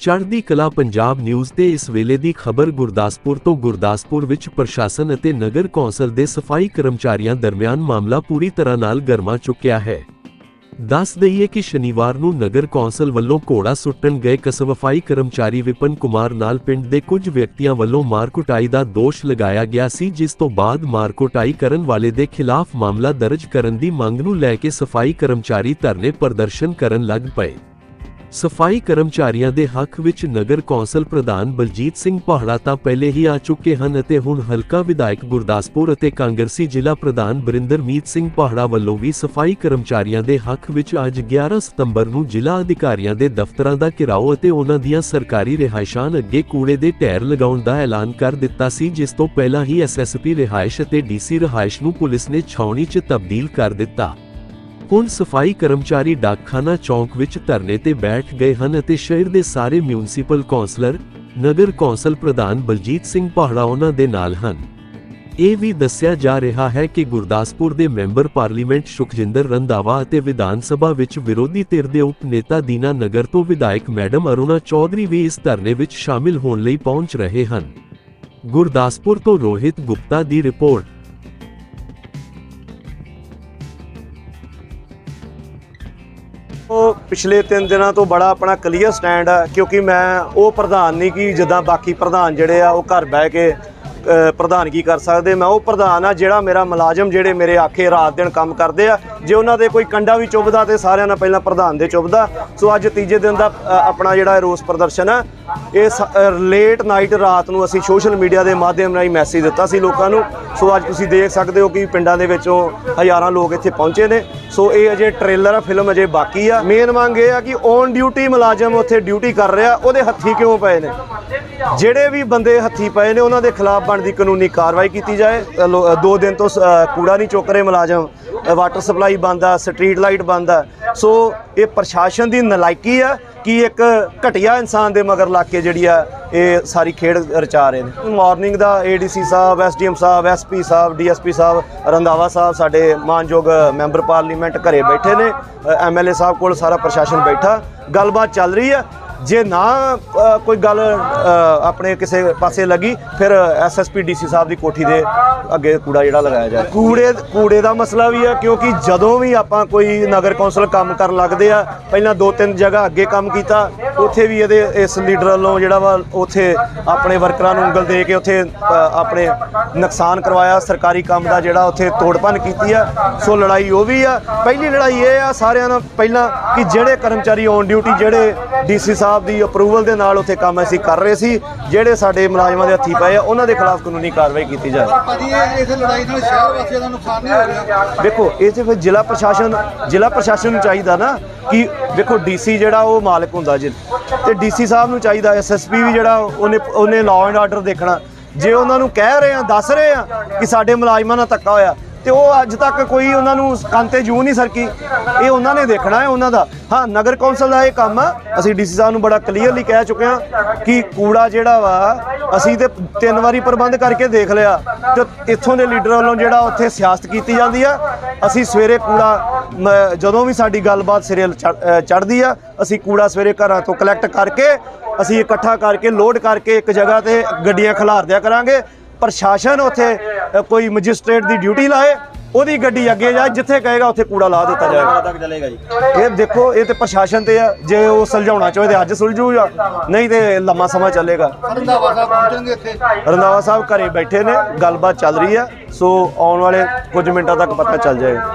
ਚੜ੍ਹਦੀ ਕਲਾ ਪੰਜਾਬ ਨਿਊਜ਼ ਤੇ ਇਸ ਵੇਲੇ ਦੀ ਖਬਰ ਗੁਰਦਾਸਪੁਰ ਤੋਂ ਗੁਰਦਾਸਪੁਰ ਵਿੱਚ ਪ੍ਰਸ਼ਾਸਨ ਅਤੇ ਨਗਰ ਕੌਂਸਲ ਦੇ ਸਫ਼ਾਈ ਕਰਮਚਾਰੀਆਂ ਦਰਮਿਆਨ ਮਾਮਲਾ ਪੂਰੀ ਤਰ੍ਹਾਂ ਨਾਲ ਗਰਮਾ ਚੁੱਕਿਆ ਹੈ। ਦੱਸ ਦਈਏ ਕਿ ਸ਼ਨੀਵਾਰ ਨੂੰ ਨਗਰ ਕੌਂਸਲ ਵੱਲੋਂ ਘੋੜਾ ਸੁੱਟਣ ਗਏ ਕਸਵਫਾਈ ਕਰਮਚਾਰੀ ਵਿਪਨ ਕੁਮਾਰ ਨਾਲ ਪਿੰਡ ਦੇ ਕੁਝ ਵਿਅਕਤੀਆਂ ਵੱਲੋਂ ਮਾਰਕੁਟਾਈ ਦਾ ਦੋਸ਼ ਲਗਾਇਆ ਗਿਆ ਸੀ, ਜਿਸ ਤੋਂ ਬਾਅਦ ਮਾਰਕੁਟਾਈ ਕਰਨ ਵਾਲੇ ਦੇ ਖਿਲਾਫ ਮਾਮਲਾ ਦਰਜ ਕਰਨ ਦੀ ਮੰਗ ਨੂੰ ਲੈ ਕੇ ਸਫ਼ਾਈ ਕਰਮਚਾਰੀ ਧਰਨੇ ਪ੍ਰਦਰਸ਼ਨ ਕਰਨ ਲੱਗ ਪਏ। ਸਫ਼ਾਈ ਕਰਮਚਾਰੀਆਂ ਦੇ ਹੱਕ ਵਿੱਚ ਨਗਰ ਕੌਂਸਲ ਪ੍ਰਧਾਨ ਬਲਜੀਤ ਸਿੰਘ ਪਹਾੜਾ ਤਾਂ ਪਹਿਲੇ ਹੀ ਆ ਚੁੱਕੇ ਹਨ ਅਤੇ ਹੁਣ ਹਲਕਾ ਵਿਧਾਇਕ ਗੁਰਦਾਸਪੁਰ ਅਤੇ ਕਾਂਗਰਸੀ ਜ਼ਿਲ੍ਹਾ ਪ੍ਰਧਾਨ ਬਰਿੰਦਰਮੀਤ ਸਿੰਘ ਪਹਾੜਾ ਵੱਲੋਂ ਵੀ ਸਫ਼ਾਈ ਕਰਮਚਾਰੀਆਂ ਦੇ ਹੱਕ ਵਿੱਚ ਅੱਜ 11 ਸਤੰਬਰ ਨੂੰ ਜ਼ਿਲ੍ਹਾ ਅਧਿਕਾਰੀਆਂ ਦੇ ਦਫ਼ਤਰਾਂ ਦਾ ਘਿਰਾਓ ਅਤੇ ਉਹਨਾਂ ਦੀਆਂ ਸਰਕਾਰੀ ਰਿਹਾਇਸ਼ਾਂ ਅੱਗੇ ਕੂੜੇ ਦੇ ਢੇਰ ਲਗਾਉਣ ਦਾ ਐਲਾਨ ਕਰ ਦਿੱਤਾ ਸੀ, ਜਿਸ ਤੋਂ ਪਹਿਲਾਂ ਹੀ ਐਸਐਸਪੀ ਰਿਹਾਇਸ਼ ਅਤੇ ਡੀਸੀ ਰਿਹਾਇਸ਼ ਨੂੰ ਪੁਲਿਸ ਨੇ ਛਾਉਣੀ 'ਚ ਤਬਦੀਲ ਕਰ ਦਿੱਤਾ। ਹੁਣ ਸਫ਼ਾਈ ਕਰਮਚਾਰੀ ਡਾਕਖਾਨਾ ਚੌਂਕ ਵਿੱਚ ਧਰਨੇ ਤੇ ਬੈਠ ਗਏ ਹਨ ਅਤੇ ਸ਼ਹਿਰ ਦੇ ਸਾਰੇ ਮਿਊਨਿਸਪਲ ਕੌਂਸਲਰ, ਨਗਰ ਕੌਂਸਲ ਪ੍ਰਧਾਨ ਬਲਜੀਤ ਸਿੰਘ ਪਹਾੜਾ ਉਹਨਾਂ ਦੇ ਨਾਲ ਹਨ। ਇਹ ਵੀ ਦੱਸਿਆ ਜਾ ਰਿਹਾ ਹੈ ਕਿ ਗੁਰਦਾਸਪੁਰ ਦੇ ਮੈਂਬਰ ਪਾਰਲੀਮੈਂਟ ਸੁਖਜਿੰਦਰ ਰੰਧਾਵਾ ਅਤੇ ਵਿਧਾਨ ਸਭਾ ਵਿੱਚ ਵਿਰੋਧੀ ਧਿਰ ਦੇ ਉਪ ਨੇਤਾ ਦੀਨਾ ਨਗਰ ਤੋਂ ਵਿਧਾਇਕ ਮੈਡਮ ਅਰੁਣਾ ਚੌਧਰੀ ਵੀ ਇਸ ਧਰਨੇ ਵਿੱਚ ਸ਼ਾਮਿਲ ਹੋਣ ਲਈ ਪਹੁੰਚ ਰਹੇ ਹਨ। ਗੁਰਦਾਸਪੁਰ ਤੋਂ ਰੋਹਿਤ ਗੁਪਤਾ ਦੀ ਰਿਪੋਰਟ। ਪਿਛਲੇ 3 ਦਿਨਾਂ ਤੋਂ ਬੜਾ ਆਪਣਾ ਕਲੀਅਰ ਸਟੈਂਡ ਆ, ਕਿਉਂਕਿ ਮੈਂ ਉਹ ਪ੍ਰਧਾਨ ਨਹੀਂ ਕਿ ਜਿੱਦਾਂ ਬਾਕੀ ਪ੍ਰਧਾਨ ਜਿਹੜੇ ਆ ਉਹ ਘਰ ਬਹਿ ਕੇ ਪ੍ਰਧਾਨਗੀ ਕਰ ਸਕਦੇ? ਮੈਂ ਉਹ ਪ੍ਰਧਾਨ ਆ ਜਿਹੜਾ ਮੇਰਾ ਮੁਲਾਜ਼ਮ ਜਿਹੜੇ ਮੇਰੇ ਆਖੇ ਰਾਤ ਦਿਨ ਕੰਮ ਕਰਦੇ ਆ। ਜੇ ਉਹਨਾਂ ਦੇ ਕੋਈ ਕੰਡਾ ਵੀ ਚੁੱਭਦਾ ਤੇ ਸਾਰਿਆਂ ਨਾਲ ਪਹਿਲਾਂ ਪ੍ਰਧਾਨ ਦੇ ਚੁੱਭਦਾ। ਸੋ ਅੱਜ ਤੀਜੇ ਦਿਨ ਦਾ ਆਪਣਾ ਜਿਹੜਾ ਰੋਸ ਪ੍ਰਦਰਸ਼ਨ ਆ। ਇਹ ਲੇਟ ਨਾਈਟ ਰਾਤ ਨੂੰ ਅਸੀਂ ਸੋਸ਼ਲ ਮੀਡੀਆ ਦੇ ਮਾਧਿਅਮ ਰਾਹੀਂ ਮੈਸੇਜ ਦਿੱਤਾ ਸੀ ਲੋਕਾਂ ਨੂੰ। ਸੋ ਅੱਜ ਤੁਸੀਂ ਦੇਖ ਸਕਦੇ ਹੋ ਕਿ ਪਿੰਡਾਂ ਦੇ ਵਿੱਚੋਂ ਹਜ਼ਾਰਾਂ ਲੋਕ ਇੱਥੇ ਪਹੁੰਚੇ ਨੇ। ਸੋ ਇਹ ਅਜੇ ਟ੍ਰੇਲਰ ਆ ਫਿਲਮ ਅਜੇ ਬਾਕੀ ਆ। ਮੇਨ ਮੰਗ ਇਹ ਆ ਕਿ ਔਨ ਡਿਊਟੀ ਮੁਲਾਜ਼ਮ ਉੱਥੇ ਡਿਊਟੀ ਕਰ ਰਿਹਾ। ਉਹਦੇ ਹੱਥੀ ਕਿਉਂ ਪਏ ਨੇ? ਜਿਹੜੇ ਵੀ ਬੰਦੇ ਹੱਥੀ ਪਏ ਨੇ, ਉਹਨਾਂ ਦੇ ਖਿਲਾਫ ਬਣਦੀ ਕਾਨੂੰਨੀ ਕਾਰਵਾਈ ਕੀਤੀ ਜਾਏ। ਲੋ- ਦੋ ਦਿਨ ਤੋਂ ਕੂੜਾ ਨਹੀਂ ਚੁੱਕ ਰਹੇ ਮੁਲਾਜ਼ਮ। ਵਾਟਰ ਸਪਲਾਈ ਬੰਦ ਆ, ਸਟਰੀਟ ਲਾਈਟ ਬੰਦ ਆ। ਸੋ ਇਹ ਪ੍ਰਸ਼ਾਸਨ ਦੀ ਨਲਾਇਕੀ ਆ ਕਿ ਇੱਕ ਘਟੀਆ ਇਨਸਾਨ ਦੇ ਮਗਰ ਲਾ ਕੇ ਜਿਹੜੀ ਆ, ਇਹ ਸਾਰੀ ਖੇਡ ਰਚਾ ਰਹੇ ਨੇ। ਮਾਰਨਿੰਗ ਦਾ ਏਡੀਸੀ ਸਾਹਿਬ, ਐਸਡੀਐਮ ਸਾਹਿਬ, ਐਸਪੀ ਸਾਹਿਬ, ਡੀਐਸਪੀ ਸਾਹਿਬ, ਰੰਧਾਵਾ ਸਾਹਿਬ ਸਾਡੇ ਮਾਨਯੋਗ ਮੈਂਬਰ ਪਾਰਲੀਮੈਂਟ ਘਰੇ ਬੈਠੇ ਨੇ। ਐਮਐਲਏ ਸਾਹਿਬ ਕੋਲ ਸਾਰਾ ਪ੍ਰਸ਼ਾਸਨ ਬੈਠਾ। ਗੱਲਬਾਤ ਚੱਲ ਰਹੀ ਆ। ਜੇ ਨਾ ਕੋਈ ਗੱਲ ਆਪਣੇ ਕਿਸੇ ਪਾਸੇ ਲੱਗੀ, ਫਿਰ ਐਸਐਸਪੀ ਡੀਸੀ ਸਾਹਿਬ ਦੀ ਕੋਠੀ ਦੇ ਅੱਗੇ ਕੂੜਾ ਜਿਹੜਾ ਲਗਾਇਆ ਜਾਏ। ਕੂੜੇ ਕੂੜੇ ਦਾ ਮਸਲਾ ਵੀ ਹੈ ਕਿਉਂਕਿ ਜਦੋਂ ਵੀ ਆਪਾਂ ਕੋਈ ਨਗਰ ਕੌਂਸਲ ਕੰਮ ਕਰਨ ਲੱਗਦੇ ਆ, ਪਹਿਲਾਂ ਦੋ ਤਿੰਨ ਜਗ੍ਹਾ ਅੱਗੇ ਕੰਮ ਕੀਤਾ ਉੱਥੇ ਵੀ ਇਹਦੇ ਇਸ ਲੀਡਰ ਵੱਲੋਂ ਜਿਹੜਾ ਵਾ ਉੱਥੇ ਆਪਣੇ ਵਰਕਰਾਂ ਨੂੰ ਉਂਗਲ ਦੇ ਕੇ ਉੱਥੇ ਆਪਣੇ ਨੁਕਸਾਨ ਕਰਵਾਇਆ ਸਰਕਾਰੀ ਕੰਮ ਦਾ ਜਿਹੜਾ ਉੱਥੇ ਤੋੜਪਨ ਕੀਤੀ ਆ। ਸੋ ਲੜਾਈ ਉਹ ਵੀ ਆ। ਪਹਿਲੀ ਲੜਾਈ ਇਹ ਆ ਸਾਰਿਆਂ ਨਾਲ ਪਹਿਲਾਂ ਕਿ ਜਿਹੜੇ ਕਰਮਚਾਰੀ ਔਨ ਡਿਊਟੀ ਜਿਹੜੇ ਡੀਸੀ ਸਾਹਿਬ ਦੀ ਅਪਰੂਵਲ ਦੇ ਨਾਲ ਉੱਥੇ ਕੰਮ ਅਸੀਂ ਕਰ ਰਹੇ ਸੀ ਜਿਹੜੇ ਸਾਡੇ ਮੁਲਾਜ਼ਮਾਂ ਦੇ ਹੱਥੀ ਪਏ ਆ ਉਹਨਾਂ ਦੇ ਖਿਲਾਫ ਕਾਨੂੰਨੀ ਕਾਰਵਾਈ ਕੀਤੀ ਜਾਵੇ। ਭਾਜੀ ਇਹ ਇਸ ਲੜਾਈ ਨਾਲ ਸ਼ਹਿਰ ਵਾਸੀਆਂ ਦਾ ਨੁਕਸਾਨ ਨਹੀਂ ਹੋ ਰਿਹਾ। ਦੇਖੋ ਇਹ ਤੇ ਫਿਰ ਜ਼ਿਲ੍ਹਾ ਪ੍ਰਸ਼ਾਸਨ ਜ਼ਿਲ੍ਹਾ ਪ੍ਰਸ਼ਾਸਨ ਨੂੰ ਚਾਹੀਦਾ ਨਾ ਕਿ ਦੇਖੋ ਡੀਸੀ ਜਿਹੜਾ ਉਹ ਮਾਲਕ ਹੁੰਦਾ ਜੀ। ਤੇ ਡੀਸੀ ਸਾਹਿਬ ਨੂੰ ਚਾਹੀਦਾ ਐਸਐਸਪੀ ਵੀ ਜਿਹੜਾ ਉਹਨੇ ਉਹਨੇ ਲਾਅ ਐਂਡ ਆਰਡਰ ਦੇਖਣਾ। ਜੇ ਉਹਨਾਂ ਨੂੰ ਕਹਿ ਰਹੇ ਆ, ਦੱਸ ਰਹੇ ਆ ਕਿ ਸਾਡੇ ਮੁਲਾਜ਼ਮਾਂ ਨਾਲ ਧੱਕਾ ਹੋਇਆ ਤੇ ਉਹ ਅੱਜ ਤੱਕ ਕੋਈ ਉਹਨਾਂ ਨੂੰ ਕੰਨ ਤੇ ਜੂ ਨਹੀਂ ਸਰਕੀ। ਇਹ ਉਹਨਾਂ ਨੇ ਦੇਖਣਾ ਹੈ ਉਹਨਾਂ ਦਾ। ਹਾਂ, ਨਗਰ ਕੌਂਸਲ ਦਾ ਇਹ ਕੰਮ ਆ। ਅਸੀਂ ਡੀਸੀ ਸਾਹਿਬ ਨੂੰ ਬੜਾ ਕਲੀਅਰਲੀ ਕਹਿ ਚੁੱਕੇ ਹਾਂ ਕਿ ਕੂੜਾ ਜਿਹੜਾ ਵਾ, ਅਸੀਂ ਤੇ ਤਿੰਨ ਵਾਰੀ ਪ੍ਰਬੰਧ ਕਰਕੇ ਦੇਖ ਲਿਆ। ਤੇ ਇੱਥੋਂ ਦੇ ਲੀਡਰ ਵੱਲੋਂ ਜਿਹੜਾ ਉੱਥੇ ਸਿਆਸਤ ਕੀਤੀ ਜਾਂਦੀ ਆ, ਅਸੀਂ ਸਵੇਰੇ ਕੂੜਾ ਜਦੋਂ ਵੀ ਸਾਡੀ ਗੱਲਬਾਤ ਸਿਰੇ ਚੜਦੀ ਆ, ਅਸੀਂ ਕੂੜਾ ਸਵੇਰੇ ਘਰਾਂ ਤੋਂ ਕਲੈਕਟ ਕਰਕੇ, ਅਸੀਂ ਇਕੱਠਾ ਕਰਕੇ ਲੋਡ ਕਰਕੇ ਇੱਕ ਜਗ੍ਹਾ ਤੇ ਗੱਡੀਆਂ ਖਿਲਾਰ ਦਿਆ ਕਰਾਂਗੇ। ਪ੍ਰਸ਼ਾਸਨ ਉੱਥੇ ਕੋਈ ਮੈਜਿਸਟ੍ਰੇਟ ਦੀ ਡਿਊਟੀ ਲਾਏ ਉਹਦੀ ਗੱਡੀ ਅੱਗੇ ਜਾਏ ਜਿੱਥੇ ਕਹੇਗਾ ਉੱਥੇ ਕੂੜਾ ਲਾ ਦਿੱਤਾ ਜਾਏਗਾ। ਜੀ। ਇਹ ਦੇਖੋ ਇਹ ਤੇ ਪ੍ਰਸ਼ਾਸਨ ਤੇ ਆ ਜੇ ਉਹ ਸੁਲਝਾਉਣਾ ਚਾਹੇ ਤੇ ਅੱਜ ਸੁਲਝੂਗਾ ਨਹੀਂ ਤੇ ਲੰਮਾ ਸਮਾਂ ਚੱਲੇਗਾ। ਰੰਧਾਵਾ ਸਾਹਿਬ ਪਹੁੰਚਣਗੇ ਇੱਥੇ। ਰੰਧਾਵਾ ਸਾਹਿਬ ਘਰੇ ਬੈਠੇ ਨੇ ਗੱਲਬਾਤ ਚੱਲ ਰਹੀ ਆ ਸੋ ਆਉਣ ਵਾਲੇ ਕੁਝ ਮਿੰਟਾਂ ਤੱਕ ਪਤਾ ਚੱਲ ਜਾਏਗਾ।